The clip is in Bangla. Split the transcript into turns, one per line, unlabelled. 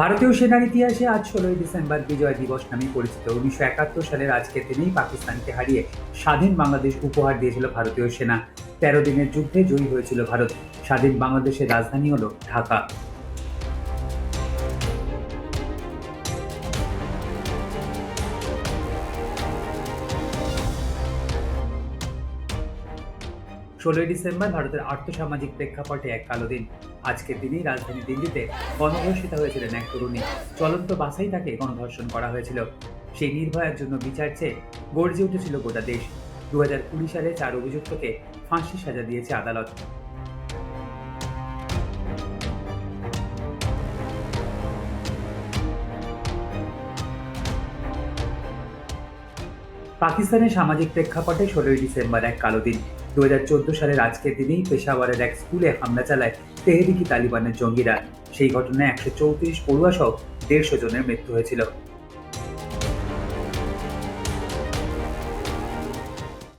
ভারতীয় সেনার ইতিহাসে আজ ষোলোই ডিসেম্বর বিজয় দিবস নামে পরিচিত। উনিশশো একাত্তর সালের আজকের দিনেই পাকিস্তানকে হারিয়ে স্বাধীন বাংলাদেশ উপহার দিয়েছিল ভারতীয় সেনা। তেরো দিনের যুদ্ধে জয়ী হয়েছিল ভারত। স্বাধীন বাংলাদেশের রাজধানী হলো ঢাকা। ষোলোই ডিসেম্বর ভারতের আর্থসামাজিক প্রেক্ষাপটে এক কালো দিন। আজকের দিনেই রাজধানী দিল্লিতে গণধর্ষিতা হয়েছিলেন এক তরুণী। চলন্ত বাসাই তাকে গণধর্ষণ করা হয়েছিল। সেই নির্ভয়ার জন্য বিচার চেয়ে গর্জে উঠেছিল গোটা দেশ। দু হাজার কুড়ি সালে চার অভিযুক্তকে ফাঁসি সাজা দিয়েছে আদালত। পাকিস্তানের সামাজিক প্রেক্ষাপটে ষোলোই ডিসেম্বর এক কালো দিন। দু হাজার চোদ্দ সালের আজকের দিনেই পেশাওয়ারের এক স্কুলে হামলা চালায় তেহরিকি তালিবানের জঙ্গিরা। সেই ঘটনায় একশো চৌত্রিশ পড়ুয়া সহ দেড়শো জনের মৃত্যু হয়েছিল।